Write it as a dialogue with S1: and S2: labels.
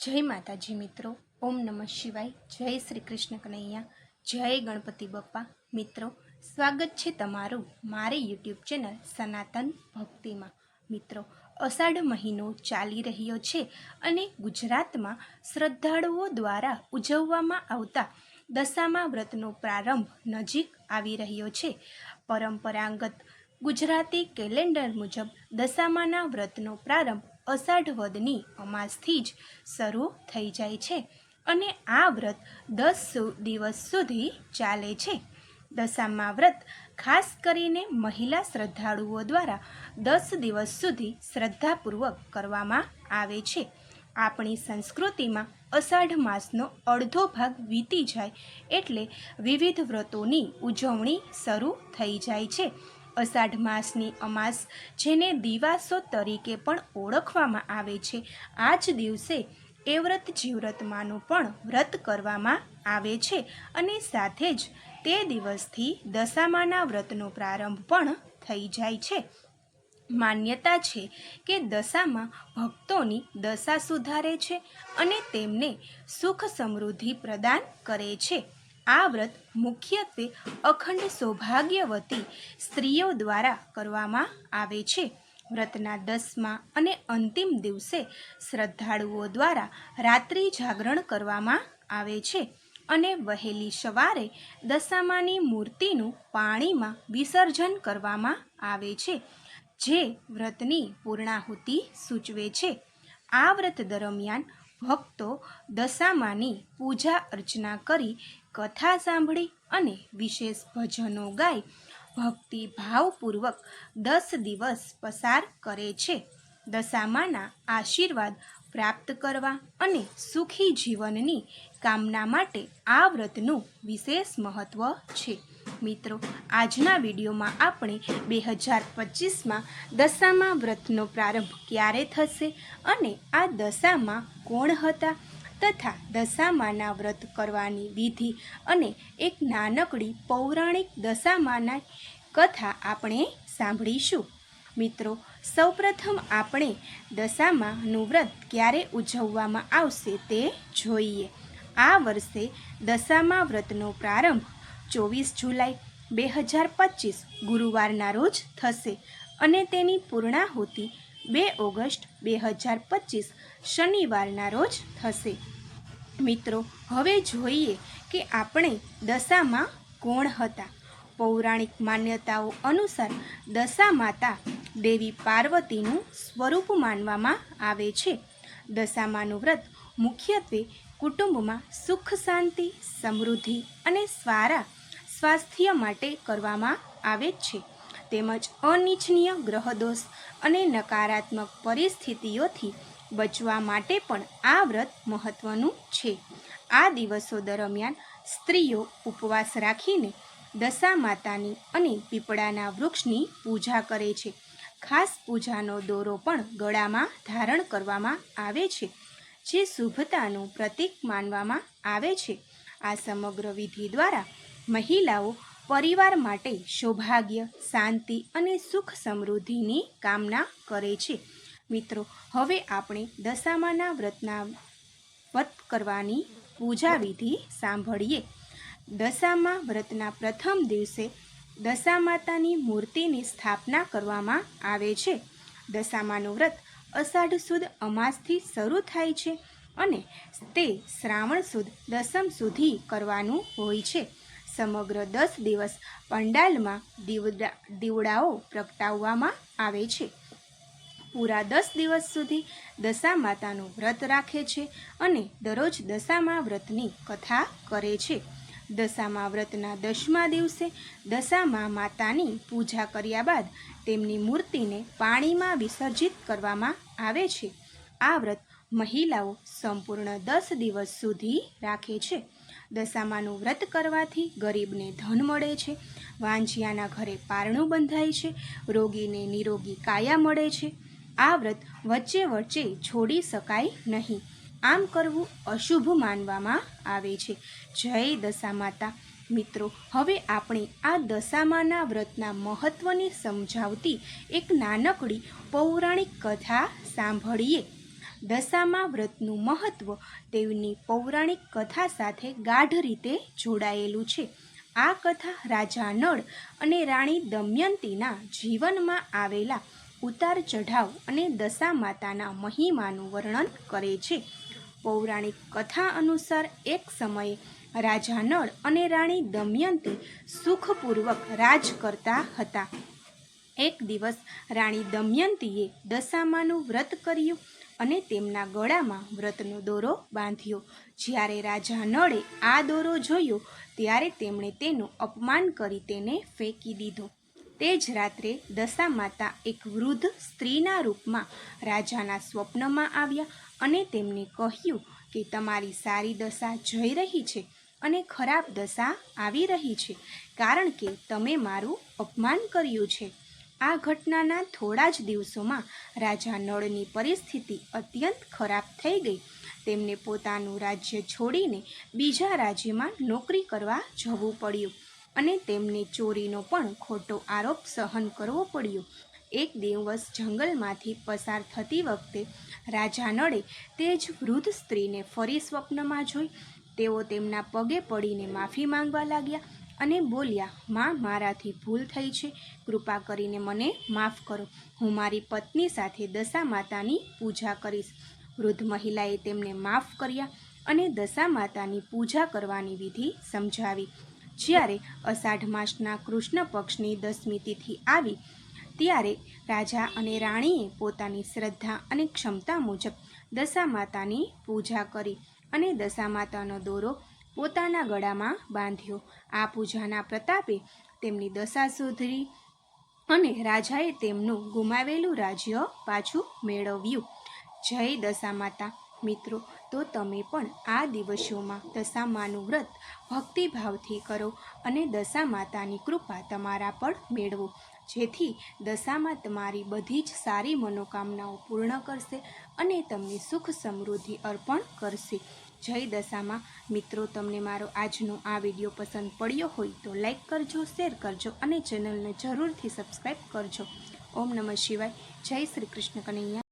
S1: જય માતાજી મિત્રો, ઓમ નમઃ શિવાય, જય શ્રી કૃષ્ણ કનૈયા, જય ગણપતિ બપ્પા. મિત્રો, સ્વાગત છે તમારું મારી યુટ્યુબ ચેનલ સનાતન ભક્તિમાં. મિત્રો, અષાઢ મહિનો ચાલી રહ્યો છે અને ગુજરાતમાં શ્રદ્ધાળુઓ દ્વારા ઉજવવામાં આવતા દશામા વ્રતનો પ્રારંભ નજીક આવી રહ્યો છે. પરંપરાગત ગુજરાતી કેલેન્ડર મુજબ દશામાના વ્રતનો પ્રારંભ અષાઢ વદની અમાસથી જ શરૂ થઈ જાય છે અને આ વ્રત દસ દિવસ સુધી ચાલે છે. દશામા વ્રત ખાસ કરીને મહિલા શ્રદ્ધાળુઓ દ્વારા દસ દિવસ સુધી શ્રદ્ધાપૂર્વક કરવામાં આવે છે. આપણી સંસ્કૃતિમાં અષાઢ માસનો અડધો ભાગ વીતી જાય એટલે વિવિધ વ્રતોની ઉજવણી શરૂ થઈ જાય છે. અષાઢ માસની અમાસ જેને દિવાસો તરીકે પણ ઓળખવામાં આવે છે આ જ દિવસે એ વ્રત જીવ્રતમાંનું પણ વ્રત કરવામાં આવે છે અને સાથે જ તે દિવસથી દશામાના વ્રતનો પ્રારંભ પણ થઈ જાય છે. માન્યતા છે કે દશામાં ભક્તોની દશા સુધારે છે અને તેમને સુખ સમૃદ્ધિ પ્રદાન કરે છે. આ વ્રત મુખ્યત્વે અખંડ સૌભાગ્યવતી સ્ત્રીઓ દ્વારા કરવામાં આવે છે. વ્રતના દસમા અને અંતિમ દિવસે શ્રદ્ધાળુઓ દ્વારા રાત્રિ જાગરણ કરવામાં આવે છે અને વહેલી સવારે દશામાની મૂર્તિનું પાણીમાં વિસર્જન કરવામાં આવે છે, જે વ્રતની પૂર્ણાહુતિ સૂચવે છે. આ વ્રત દરમિયાન ભક્તો દશામાની પૂજા અર્ચના કરી કથા સાંભળી અને વિશેષ ભજનો ગાઈ ભક્તિ ભાવપૂર્વક દસ દિવસ પસાર કરે છે. દશામાના આશીર્વાદ પ્રાપ્ત કરવા અને સુખી જીવનની કામના માટે આ વ્રતનું વિશેષ મહત્ત્વ છે. મિત્રો, આજના વિડીયોમાં આપણે બે હજાર પચીસમાં દશામાં વ્રતનો પ્રારંભ ક્યારે થશે અને આ દશામાં કોણ હતા તથા દશામાના વ્રત કરવાની વિધિ અને એક નાનકડી પૌરાણિક દશામાના કથા આપણે સાંભળીશું. મિત્રો, સૌપ્રથમ આપણે દશામાનું વ્રત ક્યારે ઉજવવામાં આવશે તે જોઈએ. આ વર્ષે દશામા વ્રતનો પ્રારંભ ચોવીસ જુલાઈ બે હજાર પચીસ ગુરુવારના રોજ થશે અને તેની પૂર્ણાહુતિ બે ઓગસ્ટ બે હજાર પચીસ, શનિવારના રોજ થશે. મિત્રો, હવે જોઈએ કે આપણે દશામાં કોણ હતા. પૌરાણિક માન્યતાઓ અનુસાર દશા માતા દેવી પાર્વતીનું સ્વરૂપ માનવામાં આવે છે. દશામાનું વ્રત મુખ્યત્વે કુટુંબમાં સુખ, શાંતિ, સમૃદ્ધિ અને સારા સ્વાસ્થ્ય માટે કરવામાં આવે છે. તેમજ અનિચ્છનીય ગ્રહદોષ અને નકારાત્મક પરિસ્થિતિઓથી બચવા માટે પણ આ વ્રત મહત્વનું છે. આ દિવસો દરમિયાન સ્ત્રીઓ ઉપવાસ રાખીને દશા માતાની અને પીપળાના વૃક્ષની પૂજા કરે છે. ખાસ પૂજાનો દોરો પણ ગળામાં ધારણ કરવામાં આવે છે, જે શુભતાનું પ્રતીક માનવામાં આવે છે. આ સમગ્ર વિધિ દ્વારા મહિલાઓ પરિવાર માટે સૌભાગ્ય, શાંતિ અને સુખ સમૃદ્ધિની કામના કરે છે. મિત્રો, હવે આપણે દશામાના વ્રતના વ્રત કરવાની પૂજા વિધિ સાંભળીએ. દશામા વ્રતના પ્રથમ દિવસે દશા માતાની મૂર્તિની સ્થાપના કરવામાં આવે છે. દશામાનું વ્રત અષાઢ સુદ અમાસથી શરૂ થાય છે અને તે શ્રાવણ સુદ દસમ સુધી કરવાનું હોય છે. સમગ્ર દસ દિવસ પંડાલમાં દીવડા, દીવડાઓ પ્રગટાવવામાં આવે છે. પૂરા દસ દિવસ સુધી દશા માતાનું વ્રત રાખે છે અને દરરોજ દશામા વ્રતની કથા કરે છે. દશામા વ્રતના દસમા દિવસે દશામા માતાની પૂજા કર્યા બાદ તેમની મૂર્તિને પાણીમાં વિસર્જિત કરવામાં આવે છે. આ વ્રત મહિલાઓ સંપૂર્ણ દસ દિવસ સુધી રાખે છે. દશામાનું વ્રત કરવાથી ગરીબને ધન મળે છે. વાંજિયાના ઘરે પારણું બંધાય છે. રોગીને નિરોગી કાયા મળે છે. આ વ્રત વચ્ચે વચ્ચે છોડી શકાય નહીં. આમ કરવું અશુભ માનવામાં આવે છે. જય દશા માતા મિત્રો, હવે આપણે આ દશામાના વ્રતના મહત્ત્વને સમજાવતી એક નાનકડી પૌરાણિક કથા સાંભળીએ. દશામા વ્રતનું મહત્વ તેમની પૌરાણિક કથા સાથે ગાઢ રીતે જોડાયેલું છે. આ કથા રાજા નળ અને રાણી દમયંતીના જીવનમાં આવેલા ઉતાર ચઢાવ અને દશા માતાના મહિમાનું વર્ણન કરે છે. પૌરાણિક કથા અનુસાર એક સમયે રાજા નળ અને રાણી દમયંતી સુખપૂર્વક રાજ કરતા હતા. એક દિવસ રાણી દમયંતીએ દશામાનું વ્રત કર્યું અને તેમના ગળામાં વ્રતનો દોરો બાંધ્યો. જ્યારે રાજા નળે આ દોરો જોયો, ત્યારે તેમણે તેનું અપમાન કરી તેને ફેંકી દીધો. તે જ રાત્રે દશા માતા એક વૃદ્ધ સ્ત્રીના રૂપમાં રાજાના સ્વપ્નમાં આવ્યા અને તેમને કહ્યું કે તમારી સારી દશા જઈ રહી છે અને ખરાબ દશા આવી રહી છે, કારણ કે તમે મારું અપમાન કર્યું છે. આ ઘટનાના થોડા જ દિવસોમાં રાજા નળની પરિસ્થિતિ અત્યંત ખરાબ થઈ ગઈ. તેમને પોતાનું રાજ્ય છોડીને બીજા રાજ્યમાં નોકરી કરવા જવું પડ્યું અને તેમને ચોરીનો પણ ખોટો આરોપ સહન કરવો પડ્યો. એક દિવસ જંગલમાંથી પસાર થતી વખતે રાજા નળે તે જ વૃદ્ધ સ્ત્રીને ફરી સ્વપ્નમાં જોઈ. તેઓ તેમના પગે પડીને માફી માંગવા લાગ્યા. અને બોલ્યા, માં, મારાથી ભૂલ થઈ છે. કૃપા કરીને મને માફ કરો. હું મારી પત્ની સાથે દશા માતાની પૂજા કરીશ. વૃદ્ધ મહિલાએ તેમને માફ કર્યા અને દશા માતાની પૂજા કરવાની વિધિ સમજાવી. જ્યારે અષાઢ માસના કૃષ્ણ પક્ષની દસમી તિથિ આવી, ત્યારે રાજા અને રાણીએ પોતાની શ્રદ્ધા અને ક્ષમતા મુજબ દશા માતાની પૂજા કરી અને દશા માતાનો દોરો પોતાના ગળામાં બાંધ્યો. આ પૂજાના પ્રતાપે તેમની દશા સુધરી અને રાજાએ તેમનું ગુમાવેલું રાજ્ય પાછું મેળવ્યું. જય દશા માતા મિત્રો, તો તમે પણ આ દિવસોમાં દશામાનું વ્રત ભક્તિભાવથી કરો અને દશા માતાની કૃપા તમારા પર મેળવો. જેથી દશામાં તમારી બધી જ સારી મનોકામનાઓ પૂર્ણ કરશે અને તમને સુખ સમૃદ્ધિ અર્પણ કરશે. જય દશામાં. મિત્રો, તમને મારો આજનો આ વીડિયો પસંદ પડ્યો હોય તો લાઈક કરજો, શેર કરજો અને ચેનલને જરૂરથી સબસ્ક્રાઈબ કરજો. ઓમ નમઃ શિવાય. જય શ્રી કૃષ્ણ કનૈયા.